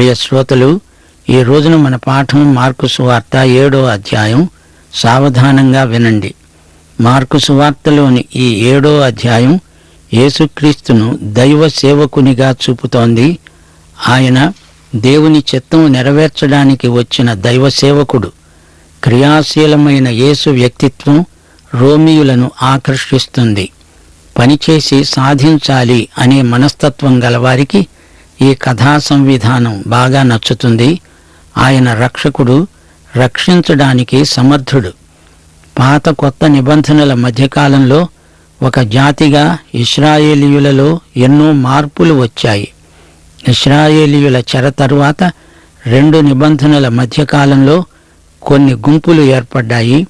ప్రియ శ్రోతలు ఈ రోజున మన పాఠం మార్కు సువార్త ఏడో అధ్యాయం. సావధానంగా వినండి. మార్కు సువార్తలోని ఈ ఏడో అధ్యాయం యేసుక్రీస్తును దైవ సేవకునిగా చూపుతోంది. ఆయన దేవుని చిత్తం నెరవేర్చడానికి వచ్చిన దైవ సేవకుడు. క్రియాశీలమైన యేసు వ్యక్తిత్వం రోమియులను ఆకర్షిస్తుంది. పనిచేసి సాధించాలి అనే మనస్తత్వం గలవారికి ఈ కథా సంవిధానం బాగా నచ్చుతుంది. ఆయన రక్షకుడు రక్షించడానికి సమర్థుడు. పాత కొత్త నిబంధనల మధ్యకాలంలో ఒక జాతిగా ఇస్రాయేలీయులలో ఎన్నో మార్పులు వచ్చాయి. ఇస్రాయేలీయుల చెర తరువాత రెండు నిబంధనల మధ్యకాలంలో కొన్ని గుంపులు ఏర్పడ్డాయి.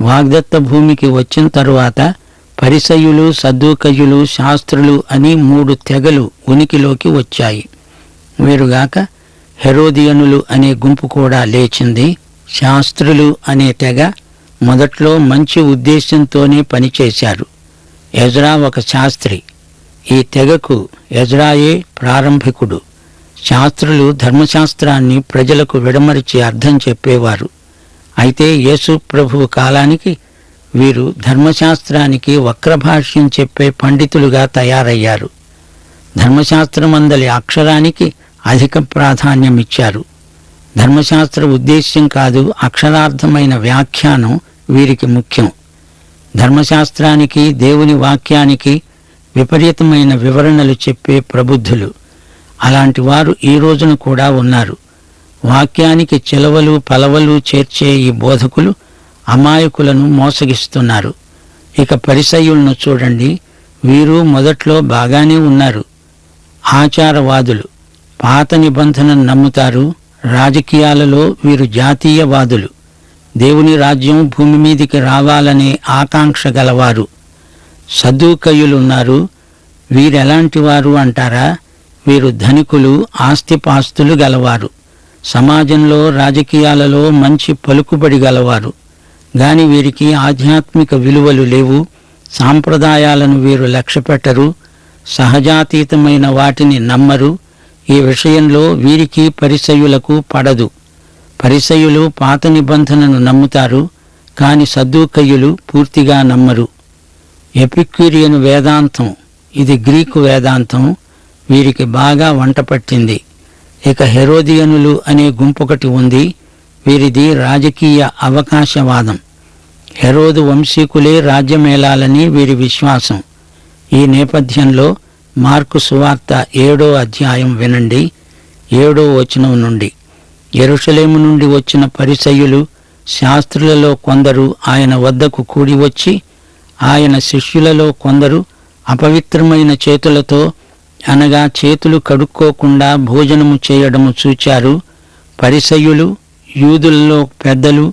వాగ్దత్త భూమికి వచ్చిన తరువాత పరిసయులు సద్దూకయులు శాస్త్రులు అని మూడు తెగలు ఉనికిలోకి వచ్చాయి. వీరుగాక హెరోదియనులు అనే గుంపు కూడా లేచింది. శాస్త్రులు అనే తెగ మొదట్లో మంచి ఉద్దేశంతోనే పనిచేశారు. ఎజ్రా ఒక శాస్త్రి. ఈ తెగకు ఎజ్రాయే ప్రారంభికుడు. శాస్త్రులు ధర్మశాస్త్రాన్ని ప్రజలకు విడమరిచి అర్థం చెప్పేవారు. అయితే యేసు ప్రభువు కాలానికి వీరు ధర్మశాస్త్రానికి వక్రభాష్యం చెప్పే పండితులుగా తయారయ్యారు. ధర్మశాస్త్రమందలి అక్షరానికి అధిక ప్రాధాన్యమిచ్చారు. ధర్మశాస్త్ర ఉద్దేశ్యం కాదు అక్షరార్థమైన వ్యాఖ్యానం వీరికి ముఖ్యం. ధర్మశాస్త్రానికి దేవుని వాక్యానికి విపరీతమైన వివరణలు చెప్పే ప్రబుద్ధులు. అలాంటి వారు ఈ రోజున కూడా ఉన్నారు. వాక్యానికి చిలవలు పలవలు చేర్చే ఈ బోధకులు అమాయకులను మోసగిస్తున్నారు. ఇక పరిసయ్యులను చూడండి. వీరు మొదట్లో బాగానే ఉన్నారు. ఆచారవాదులు. పాత నిబంధనను నమ్ముతారు. రాజకీయాలలో వీరు జాతీయవాదులు. దేవుని రాజ్యం భూమి మీదికి రావాలనే ఆకాంక్ష గలవారు. సదుకయులున్నారు. వీరెలాంటి వారు అంటారా? వీరు ధనికులు ఆస్తిపాస్తులు గలవారు. సమాజంలో రాజకీయాలలో మంచి పలుకుబడి గలవారు. గాని వీరికి ఆధ్యాత్మిక విలువలు లేవు సాంప్రదాయాలను వీరు లక్ష్యపెట్టరు సహజాతీతమైన వాటిని నమ్మరు ఈ విషయంలో వీరికి పరిసయులకు పడదు. పరిసయులు పాత నిబంధనను నమ్ముతారు కాని సద్దూకయ్యులు పూర్తిగా నమ్మరు. ఎపిక్యూరియన్ వేదాంతం ఇది గ్రీకు వేదాంతం వీరికి బాగా వంటపట్టింది ఇక హెరోదియనులు అనే గుంపొకటి ఉంది వీరిది రాజకీయ అవకాశవాదం. హెరోదు వంశీకులే రాజ్యమేలాలని వీరి విశ్వాసం. ఈ నేపథ్యంలో మార్కు సువార్త ఏడో అధ్యాయం వినండి ఏడో వచనం నుండి. ఎరుషలేము నుండి వచ్చిన పరిసయులు శాస్త్రులలో కొందరు ఆయన వద్దకు కూడి వచ్చి ఆయన శిష్యులలో కొందరు అపవిత్రమైన చేతులతో అనగా చేతులు కడుక్కోకుండా భోజనము చేయడము చూచారు. పరిసయులు యూదులలో పెద్దలు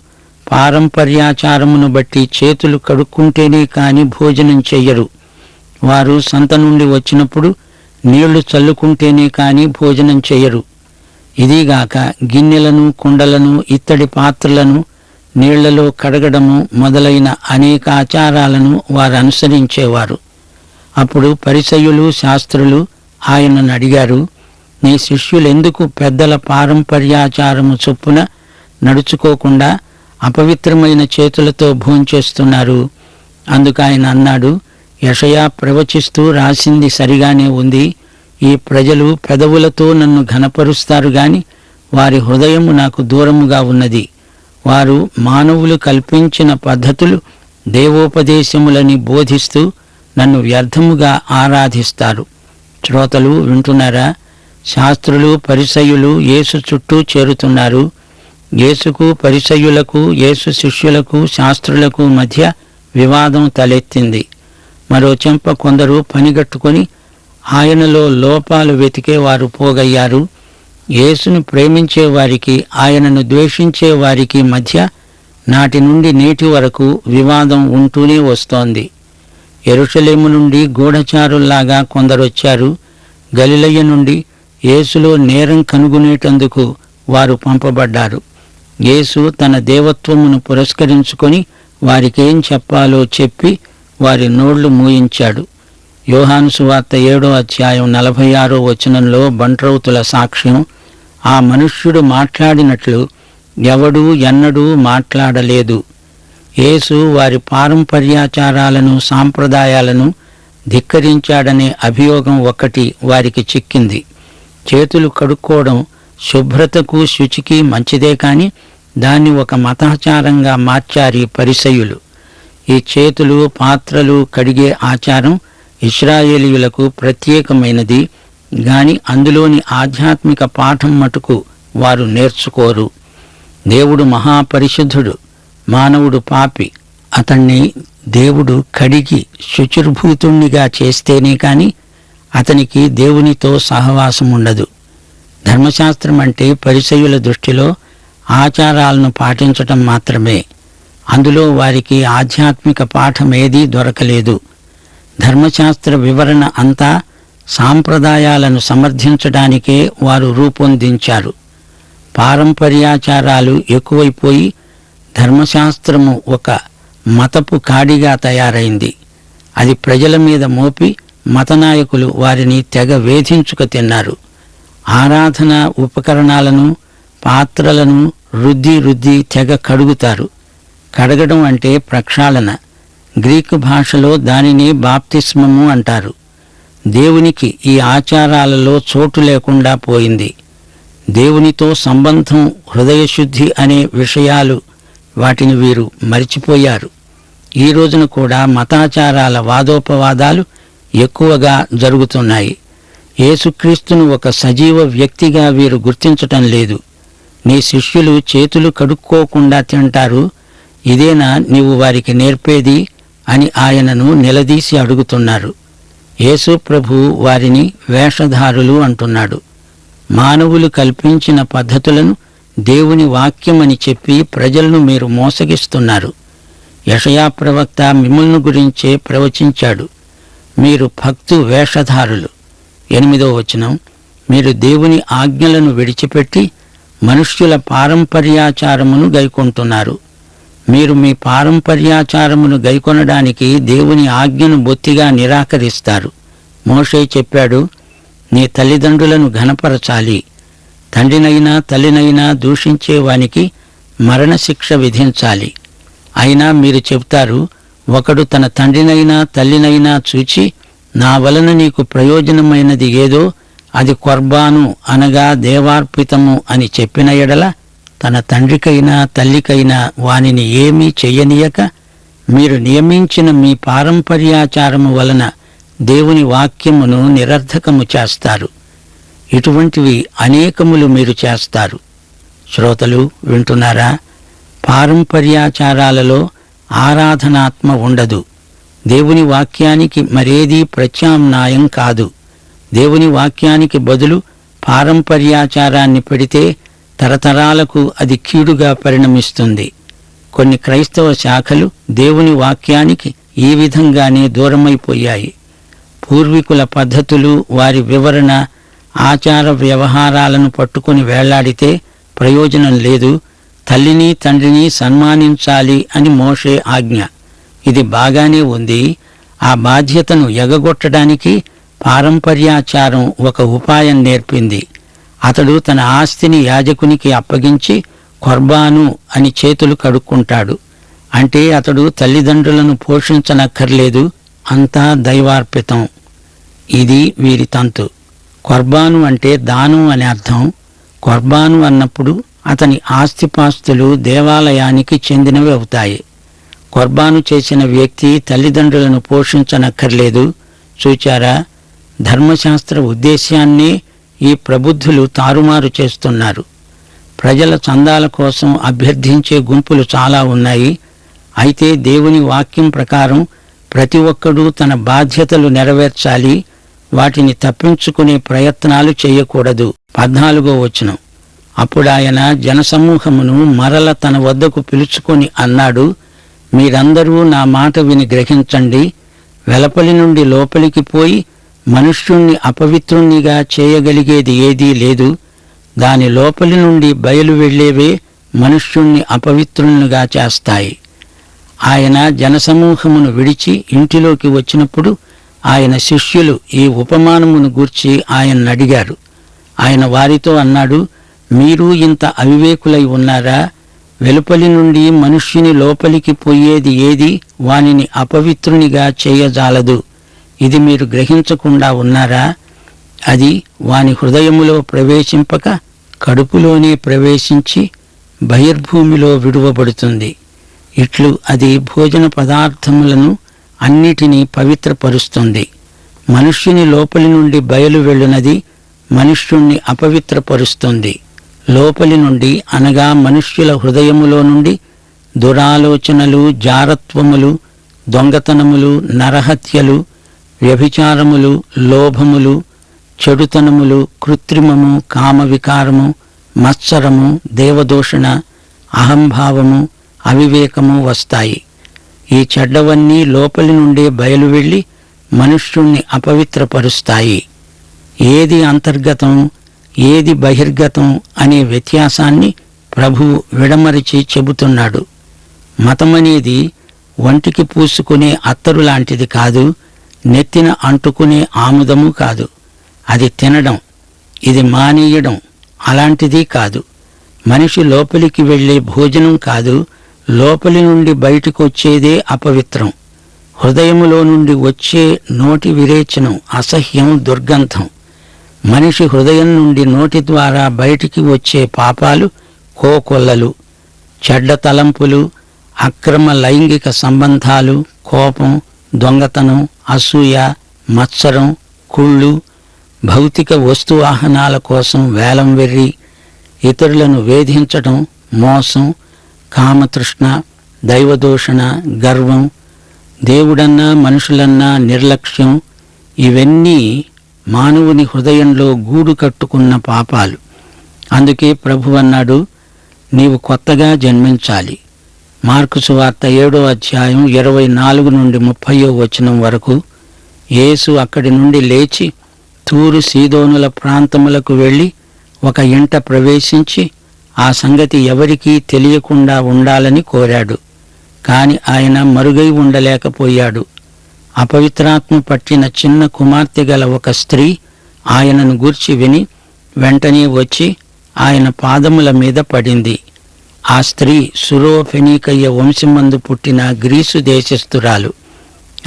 పారంపర్యాచారమును బట్టి చేతులు కడుక్కుంటేనే కాని భోజనం చెయ్యరు. వారు సంత నుండి వచ్చినప్పుడు నీళ్ళు చల్లుకుంటేనే కాని భోజనం చెయ్యరు. ఇదిగాక గిన్నెలను కుండలను ఇత్తడి పాత్రలను నీళ్ళలో కడగడము మొదలైన అనేక ఆచారాలను వారు అనుసరించేవారు. అప్పుడు పరిసయులు శాస్త్రులు ఆయనను అడిగారు నీ శిష్యులెందుకు పెద్దల పారంపర్యాచారము చొప్పున నడుచుకోకుండా అపవిత్రమైన చేతులతో భోంచేస్తున్నారు. అందుకు ఆయన అన్నాడు యషయా ప్రవచిస్తూ రాసింది సరిగానే ఉంది. ఈ ప్రజలు పెదవులతో నన్ను ఘనపరుస్తారు గాని వారి హృదయము నాకు దూరముగా ఉన్నది. వారు మానవులు కల్పించిన పద్ధతులు దేవోపదేశములని బోధిస్తూ నన్ను వ్యర్థముగా ఆరాధిస్తారు. శ్రోతలు వింటున్నారా? శాస్త్రులు పరిసయులు యేసు చుట్టూ చేరుతున్నారు. యేసుకు పరిసయులకు యేసు శిష్యులకు శాస్త్రులకు మధ్య వివాదం తలెత్తింది. మరో చెంప కొందరు పనిగట్టుకొని ఆయనలో లోపాలు వెతికే వారు పోగయ్యారు. యేసును ప్రేమించే వారికి ఆయనను ద్వేషించే వారికి మధ్య నాటి నుండి నేటి వరకు వివాదం ఉంటూనే వస్తోంది. ఎరుషలేము నుండి గూఢచారుల్లాగా కొందరొచ్చారు. గలిలయ్య నుండి యేసులో నేరం కనుగొనేటందుకు వారు పంపబడ్డారు. యేసు తన దేవత్వమును పురస్కరించుకొని వారికేం చెప్పాలో చెప్పి వారి నోళ్ళు మూయించాడు. యోహాను సువార్త ఏడో అధ్యాయం నలభై ఆరో వచనంలో బంట్రౌతుల సాక్ష్యం ఆ మనుష్యుడు మాట్లాడినట్లు ఎవడూ ఎన్నడూ మాట్లాడలేదు. యేసు వారి పారంపర్యాచారాలను సాంప్రదాయాలను ధిక్కరించాడనే అభియోగం ఒకటి వారికి చిక్కింది. చేతులు కడుక్కోవడం శుభ్రతకు శుచికి మంచిదే కాని దాన్ని ఒక మతాచారంగా మార్చారి పరిసయులు. ఈ చేతులు పాత్రలు కడిగే ఆచారం ఇస్రాయేలీయులకు ప్రత్యేకమైనది గాని అందులోని ఆధ్యాత్మిక పాఠం మటుకు వారు నేర్చుకోరు. దేవుడు మహాపరిశుద్ధుడు మానవుడు పాపి. అతణ్ణి దేవుడు కడిగి శుచిర్భూతుణ్ణిగా చేస్తేనే కాని అతనికి దేవునితో సహవాసం ఉండదు ధర్మశాస్త్రం అంటే పరిచయుల దృష్టిలో ఆచారాలను పాటించటం మాత్రమే. అందులో వారికి ఆధ్యాత్మిక పాఠమేదీ దొరకలేదు. ధర్మశాస్త్ర వివరణ అంతా సాంప్రదాయాలను సమర్థించడానికే వారు రూపొందించారు. పారంపర్యాచారాలు ఎక్కువైపోయి ధర్మశాస్త్రము ఒక మతపు కాడిగా తయారైంది. అది ప్రజల మీద మోపి మతనాయకులు వారిని తెగ వేధించుక తిన్నారు. ఆరాధన ఉపకరణాలను పాత్రలను రుద్ది రుద్ది తెగ కడుగుతారు. కడగడం అంటే ప్రక్షాళన. గ్రీకు భాషలో దానిని బాప్తిస్మము అంటారు. దేవునికి ఈ ఆచారాలలో చోటు లేకుండా పోయింది. దేవునితో సంబంధం హృదయశుద్ధి అనే విషయాలు వాటిని వీరు మరిచిపోయారు. ఈ రోజున కూడా మతాచారాల వాదోపవాదాలు ఎక్కువగా జరుగుతున్నాయి. యేసుక్రీస్తును ఒక సజీవ వ్యక్తిగా వీరు గుర్తించటం లేదు. నీ శిష్యులు చేతులు కడుక్కోకుండా తింటారు. ఇదేనా నీవు వారికి నేర్పేది? అని ఆయనను నిలదీసి అడుగుతున్నారు. యేసు ప్రభు వారిని వేషధారులు అంటున్నాడు. మానవులు కల్పించిన పద్ధతులను దేవుని వాక్యమని చెప్పి ప్రజలను మీరు మోసగిస్తున్నారు. యషయా ప్రవక్త మిమ్మల్ని గురించే ప్రవచించాడు. మీరు భక్తు వేషధారులు. ఎనిమిదో వచనం. మీరు దేవుని ఆజ్ఞలను విడిచిపెట్టి మనుష్యుల పారంపర్యాచారమును గైకొంటున్నారు. మీరు మీ పారంపర్యాచారమును గైకొనడానికి దేవుని ఆజ్ఞను బొత్తిగా నిరాకరిస్తారు. మోషే చెప్పాడు నీ తల్లిదండ్రులను ఘనపరచాలి. తండ్రినైనా తల్లినైనా దూషించేవానికి మరణశిక్ష విధించాలి. అయినా మీరు చెప్తారు ఒకడు తన తండ్రినైనా తల్లినైనా చూచి నా వలన నీకు ప్రయోజనమైనది ఏదో? అది కొర్బాను అనగా దేవార్పితము అని చెప్పిన ఎడల తన తండ్రికైనా తల్లికైనా వానిని ఏమీ చెయ్యనీయక మీరు నియమించిన మీ పారంపర్యాచారము వలన దేవుని వాక్యమును నిరర్ధకము చేస్తారు. ఇటువంటివి అనేకములు మీరు చేస్తారు. శ్రోతలు వింటున్నారా? పారంపర్యాచారాలలో ఆరాధనాత్మ ఉండదు. దేవుని వాక్యానికి మరేదీ ప్రత్యామ్నాయం కాదు. దేవుని వాక్యానికి బదులు పారంపర్యాచారాన్ని పెడితే తరతరాలకు అది కీడుగా పరిణమిస్తుంది. కొన్ని క్రైస్తవ శాఖలు దేవుని వాక్యానికి ఈ విధంగానే దూరమైపోయాయి. పూర్వీకుల పద్ధతులు వారి వివరణ ఆచార వ్యవహారాలను పట్టుకుని వేళ్ళాడితే ప్రయోజనం లేదు. తల్లిని తండ్రిని సన్మానించాలి అని మోషే ఆజ్ఞ. ఇది బాగానే ఉంది. ఆ బాధ్యతను ఎగగొట్టడానికి పారంపర్యాచారం ఒక ఉపాయం నేర్పింది. అతడు తన ఆస్తిని యాజకునికి అప్పగించి కొర్బాను అని చేతులు కడుక్కుంటాడు. అంటే అతడు తల్లిదండ్రులను పోషించనక్కర్లేదు అంతా దైవార్పితం. ఇది వీరి తంతు. కొర్బాను అంటే దానం అని అర్థం. కొర్బాను అన్నప్పుడు అతని ఆస్తిపాస్తులు దేవాలయానికి చెందినవి అవుతాయి. కొర్బాను చేసిన వ్యక్తి తల్లిదండ్రులను పోషించనక్కర్లేదు. చూచారా? ధర్మశాస్త్ర ఉద్దేశ్యాన్నే ఈ ప్రబుద్ధులు తారుమారు చేస్తున్నారు. ప్రజల చందాల కోసం అభ్యర్థించే గుంపులు చాలా ఉన్నాయి. అయితే దేవుని వాక్యం ప్రకారం ప్రతి ఒక్కడూ తన బాధ్యతలు నెరవేర్చాలి. వాటిని తప్పించుకునే ప్రయత్నాలు చేయకూడదు. పద్నాలుగో వచనం. అప్పుడాయన జనసమూహమును మరల తన వద్దకు పిలుచుకొని అన్నాడు మీరందరూ నా మాట విని గ్రహించండి. వెలపలి నుండి లోపలికి పోయి మనుష్యుణ్ణి అపవిత్రుణ్ణిగా చేయగలిగేది ఏదీ లేదు. దాని లోపలి నుండి బయలు వెళ్ళేవే మనుష్యుణ్ణి అపవిత్రునిగా చేస్తాయి. ఆయన జనసమూహమును విడిచి ఇంటిలోకి వచ్చినప్పుడు ఆయన శిష్యులు ఈ ఉపమానమును గూర్చి ఆయన అడిగారు. ఆయన వారితో అన్నాడు మీరు ఇంత అవివేకులై ఉన్నారా? వెలుపలి నుండి మనుష్యుని లోపలికి పోయేది ఏది? వానిని అపవిత్రునిగా చేయజాలదు. ఇది మీరు గ్రహించకుండా ఉన్నారా? అది వాని హృదయములో ప్రవేశింపక కడుపులోనే ప్రవేశించి బహిర్భూమిలో విడువబడుతుంది. ఇట్లు అది భోజన పదార్థములను అన్నిటినీ పవిత్రపరుస్తుంది. మనుష్యుని లోపలి నుండి బయలు వెళ్ళునది మనుష్యుణ్ణి అపవిత్రపరుస్తుంది. లోపలి నుండి అనగా మనుష్యుల హృదయములో నుండి దురాలోచనలు జారత్వములు దొంగతనములు నరహత్యలు వ్యభిచారములు లోభములు చెడుతనములు కృత్రిమము కామవికారము మత్సరము దేవదోషణ అహంభావము అవివేకము వస్తాయి. ఈ చెడ్డవన్నీ లోపలి నుండే బయలు వెళ్ళి మనుష్యుణ్ణి అపవిత్రపరుస్తాయి. ఏది అంతర్గతం ఏది బహిర్గతం అనే వ్యత్యాసాన్ని ప్రభు విడమరిచి చెబుతున్నాడు. మతమనేది ఒంటికి పూసుకునే అత్తరు లాంటిది కాదు నెత్తిన అంటుకునే ఆముదము కాదు. అది తినడం ఇది మానేయడం అలాంటిది కాదు. మనిషి లోపలికి వెళ్ళే భోజనం కాదు లోపలి నుండి బయటకు వచ్చేదే అపవిత్రం. హృదయములో నుండి వచ్చే నోటి విరేచనం అసహ్యం దుర్గంధం. మనిషి హృదయం నుండి నోటి ద్వారా బయటికి వచ్చే పాపాలు కోకొల్లలు చెడ్డ తలంపులు అక్రమ లైంగిక సంబంధాలు కోపం దొంగతనం అసూయ మత్సరం కుళ్ళు భౌతిక వస్తువాహనాల కోసం వేలం వెర్రి ఇతరులను వేధించటం మోసం కామతృష్ణ దైవదూషణ గర్వం దేవుడన్నా మనుషులన్నా నిర్లక్ష్యం ఇవన్నీ మానవుని హృదయంలో గూడు కట్టుకున్న పాపాలు. అందుకే ప్రభు అన్నాడు నీవు కొత్తగా జన్మించాలి. మార్కు సువార్త ఏడో అధ్యాయం ఇరవై నాలుగు నుండి ముప్పయో వచనం వరకు యేసు అక్కడి నుండి లేచి తూరు సీదోనుల ప్రాంతములకు వెళ్ళి ఒక ఇంట ప్రవేశించి ఆ సంగతి ఎవరికీ తెలియకుండా ఉండాలని కోరాడు. కాని ఆయన మరుగై ఉండలేకపోయాడు. అపవిత్రాత్మ పట్టిన చిన్న కుమార్తె గల ఒక స్త్రీ ఆయనను గూర్చి విని వెంటనే వచ్చి ఆయన పాదముల మీద పడింది. ఆ స్త్రీ సురోఫెనీకయ్య వంశమందు పుట్టిన గ్రీసు దేశస్థురాలు.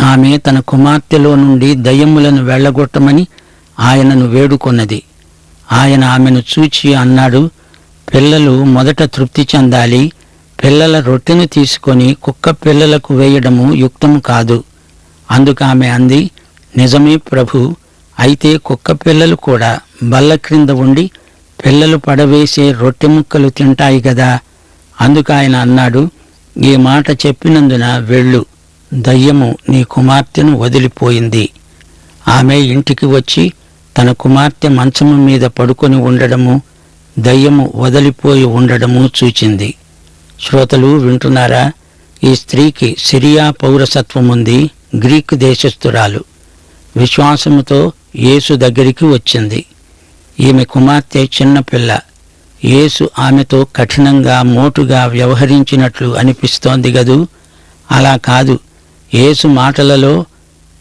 ఆమె తన కుమార్తెలో నుండి దయ్యములను వెళ్ళగొట్టమని ఆయనను వేడుకొన్నది. ఆయన ఆమెను చూచి అన్నాడు పిల్లలు మొదట తృప్తి చెందాలి. పిల్లల రొట్టెను తీసుకొని కుక్క పిల్లలకు వేయడము యుక్తము కాదు. అందుకు ఆమె అంది నిజమే ప్రభు అయితే కుక్క పిల్లలు కూడా బల్ల క్రింద ఉండి పిల్లలు పడవేసే రొట్టె ముక్కలు తింటాయి గదా. అందుకు ఆయన అన్నాడు ఈ మాట చెప్పినందున వెళ్ళు దయ్యము నీ కుమార్తెను వదిలిపోయింది. ఆమె ఇంటికి వచ్చి తన కుమార్తె మంచము మీద పడుకొని ఉండడము దయ్యము వదిలిపోయి ఉండడము చూచింది. శ్రోతలు వింటున్నారా? ఈ స్త్రీకి సిరియా పౌరసత్వముంది. గ్రీకు దేశస్థురాలు. విశ్వాసముతో యేసు దగ్గరికి వచ్చింది. ఈమె కుమార్తె చిన్నపిల్ల యేసు ఆమెతో కఠినంగా మోటుగా వ్యవహరించినట్లు అనిపిస్తోంది గదూ? అలా కాదు. యేసు మాటలలో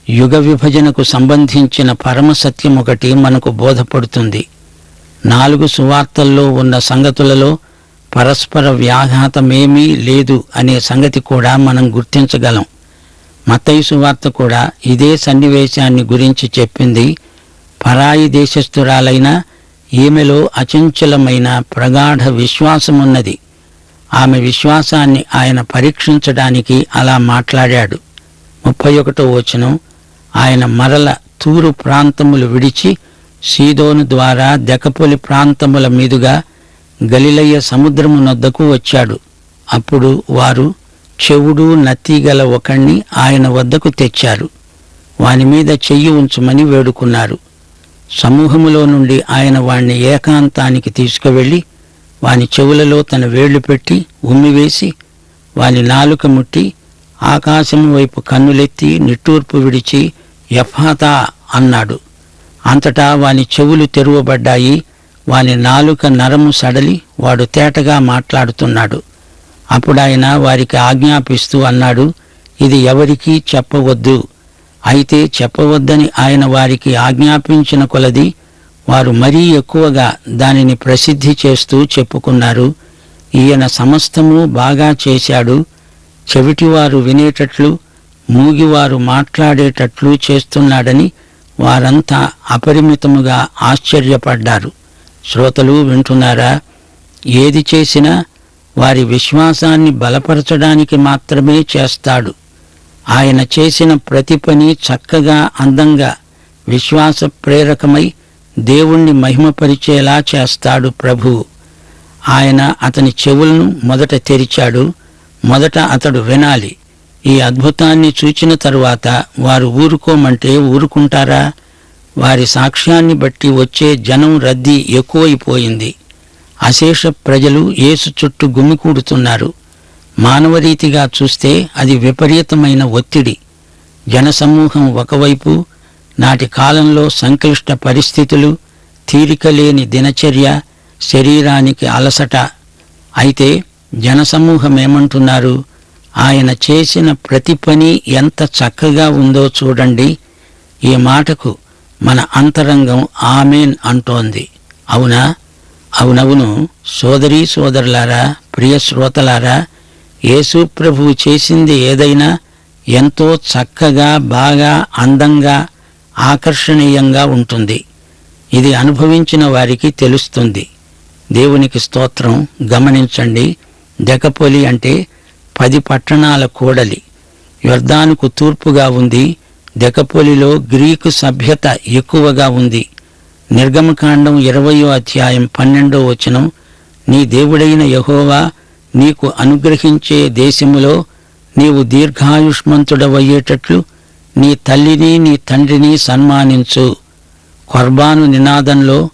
యుగ విభజనకు సంబంధించిన పరమసత్యం ఒకటి మనకు బోధపడుతుంది. నాలుగు సువార్తల్లో ఉన్న సంగతులలో పరస్పర వ్యాఘాతమేమీ లేదు అనే సంగతి కూడా మనం గుర్తించగలం. మతయుసు సువార్త కూడా ఇదే సన్నివేశాన్ని గురించి చెప్పింది. పరాయి దేశస్థురాలైన ఈమెలో అచంచలమైన ప్రగాఢ విశ్వాసమున్నది. ఆమె విశ్వాసాన్ని ఆయన పరీక్షించడానికి అలా మాట్లాడాడు. ముప్పై ఒకటో వచనం ఆయన మరల తూరు ప్రాంతములు విడిచి సీదోను ద్వారా దెకపొలి ప్రాంతముల మీదుగా గలిలయ్య సముద్రమునొద్దకు వచ్చాడు. అప్పుడు వారు చెవుడు నత్తిగల ఒకణ్ణి ఆయన వద్దకు తెచ్చారు. వాని మీద చెయ్యి ఉంచమని వేడుకున్నారు. సమూహములో నుండి ఆయన వాణ్ణి ఏకాంతానికి తీసుకువెళ్ళి వాని చెవులలో తన వేళ్ళు పెట్టి ఉమ్మివేసి వాని నాలుక ముట్టి ఆకాశం వైపు కన్నులెత్తి నిట్టూర్పు విడిచి యఫాతా అన్నాడు. అంతటా వాని చెవులు తెరువబడ్డాయి. వాని నాలుక నరము సడలి వాడు తేటగా మాట్లాడుతున్నాడు. అప్పుడాయన వారికి ఆజ్ఞాపిస్తూ అన్నాడు ఇది ఎవరికీ చెప్పవద్దు. అయితే చెప్పవద్దని ఆయన వారికి ఆజ్ఞాపించిన కొలది వారు మరీ ఎక్కువగా దానిని ప్రసిద్ధి చేస్తూ చెప్పుకున్నారు. ఈయన సమస్తము బాగా చేశాడు చెవిటివారు వినేటట్లు మూగివారు మాట్లాడేటట్లు చేస్తున్నాడని వారంతా అపరిమితముగా ఆశ్చర్యపడ్డారు. శ్రోతలు వింటున్నారా? ఏది చేసినా వారి విశ్వాసాన్ని బలపరచడానికి మాత్రమే చేస్తాడు. ఆయన చేసిన ప్రతి పని చక్కగా అందంగా విశ్వాస ప్రేరకమై దేవుణ్ణి మహిమపరిచేలా చేస్తాడు ప్రభువు ఆయన అతని చెవులను మొదట తెరిచాడు. మొదట అతడు వినాలి. ఈ అద్భుతాన్ని చూచిన తరువాత వారు ఊరుకోమంటే ఊరుకుంటారా? వారి సాక్ష్యాన్ని బట్టి వచ్చే జనం రద్దీ ఎక్కువైపోయింది. అశేష ప్రజలు యేసు చుట్టూ గుమికూడుతున్నారు. మానవరీతిగా చూస్తే అది విపరీతమైన ఒత్తిడి. జనసమూహం ఒకవైపు నాటి కాలంలో సంక్లిష్ట పరిస్థితులు తీరికలేని దినచర్య శరీరానికి అలసట. అయితే జనసమూహం ఏమంటున్నారు? ఆయన చేసిన ప్రతి పని ఎంత చక్కగా ఉందో చూడండి. ఈ మాటకు మన అంతరంగం ఆమెన్ అంటోంది. అవునా? అవునవును సోదరీ సోదరులారా ప్రియ శ్రోతలారా యేసు ప్రభువు చేసింది ఏదైనా ఎంతో చక్కగా బాగా అందంగా ఆకర్షణీయంగా ఉంటుంది. ఇది అనుభవించిన వారికి తెలుస్తుంది. దేవునికి స్తోత్రం. గమనించండి. దెకపోలి అంటే పది పట్టణాల కూడలి. యొర్దానుకు తూర్పుగా ఉంది. దెకపోలిలో గ్రీకు సభ్యత ఎక్కువగా ఉంది. నిర్గమకాండం ఇరవయో అధ్యాయం పన్నెండో వచనం నీ దేవుడైన యహోవా నీకు అనుగ్రహించే దేశములో నీవు దీర్ఘాయుష్మంతుడవయ్యేటట్లు నీ తల్లిని నీ తండ్రిని సన్మానించు. కొర్బాను నినాదంలో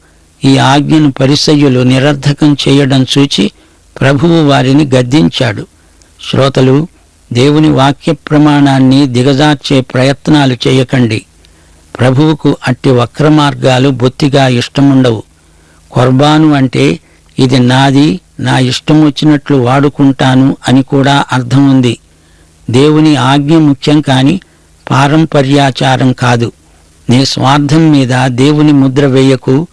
ఈ ఆజ్ఞను పరిసయ్యులు నిరర్ధకం చేయడం చూచి ప్రభువు వారిని గద్దించాడు. శ్రోతలు దేవుని వాక్య ప్రమాణాన్ని దిగజార్చే ప్రయత్నాలు చేయకండి. ప్రభువుకు అట్టి వక్ర మార్గాలు బొత్తిగా ఇష్టముండవు. కొర్బాను అంటే ఇది నాది నా ఇష్టం వచ్చినట్లు వాడుకుంటాను అని కూడా అర్థం ఉంది దేవుని ఆజ్ఞ ముఖ్యం కాని పారంపర్యాచారం కాదు. నీ స్వార్థం మీద దేవుని ముద్ర వేయకు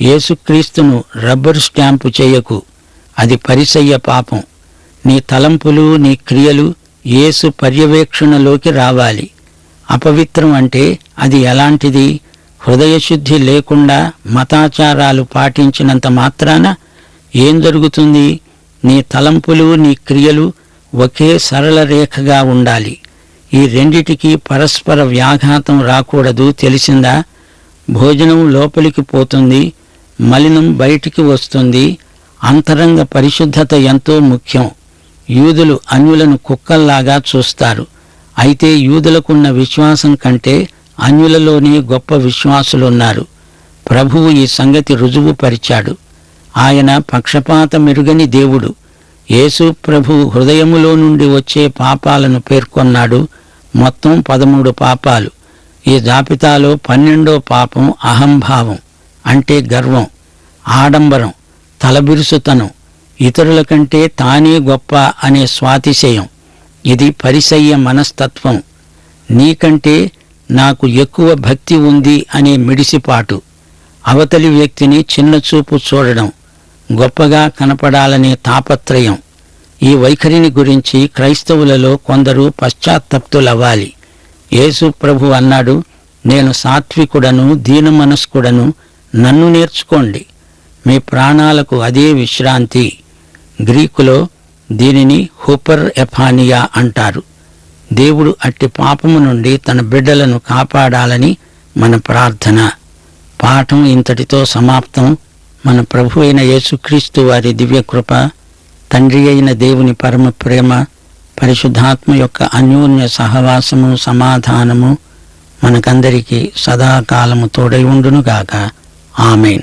యేసుక్రీస్తును రబ్బరు స్టాంపు చేయకు. అది పరిసయ్య పాపం. నీ తలంపులు నీ క్రియలు యేసు పర్యవేక్షణలోకి రావాలి. అపవిత్రం అంటే అది ఎలాంటిది? హృదయశుద్ధి లేకుండా మతాచారాలు పాటించినంత మాత్రాన ఏం జరుగుతుంది? నీ తలంపులు నీ క్రియలు ఒకే సరళ రేఖగా ఉండాలి. ఈ రెండిటికి పరస్పర వ్యాఘాతం రాకూడదు. తెలిసిందా? భోజనం లోపలికి పోతుంది మలినం బయటికి వస్తుంది. అంతరంగ పరిశుద్ధత ఎంతో ముఖ్యం. యూదులు అన్యులను కుక్కల్లాగా చూస్తారు. అయితే యూదులకున్న విశ్వాసం కంటే అన్యులలోనే గొప్ప విశ్వాసులున్నారు. ప్రభువు ఈ సంగతి రుజువు పరిచాడు ఆయన పక్షపాత మెరుగని దేవుడు. యేసు ప్రభు హృదయములో నుండి వచ్చే పాపాలను పేర్కొన్నాడు. మొత్తం పదమూడు పాపాలు. ఈ జాబితాలో పన్నెండో పాపం అహంభావం అంటే గర్వం ఆడంబరం తలబిరుసుతనం ఇతరుల కంటే తానే గొప్ప అనే స్వాతిశయం. ఇది పరిసయ్య మనస్తత్వం. నీకంటే నాకు ఎక్కువ భక్తి ఉంది అనే మిడిసిపాటు. అవతలి వ్యక్తిని చిన్నచూపు చూడడం గొప్పగా కనపడాలనే తాపత్రయం. ఈ వైఖరిని గురించి క్రైస్తవులలో కొందరు పశ్చాత్తప్తులవ్వాలి. యేసు ప్రభు అన్నాడు నేను సాత్వికుడను దీనమనస్కుడను నన్ను నేర్చుకోండి. మీ ప్రాణాలకు అదే విశ్రాంతి. గ్రీకులో దీనిని హూపర్ ఎఫానియా అంటారు. దేవుడు అట్టి పాపము నుండి తన బిడ్డలను కాపాడాలని మన ప్రార్థన. పాఠం ఇంతటితో సమాప్తం. మన ప్రభు అయిన యేసుక్రీస్తు వారి దివ్యకృప తండ్రి అయిన దేవుని పరమ ప్రేమ పరిశుద్ధాత్మ యొక్క అన్యోన్య సహవాసము సమాధానము మనకందరికీ సదాకాలము తోడై ఉండునుగాక. ఆమెన్.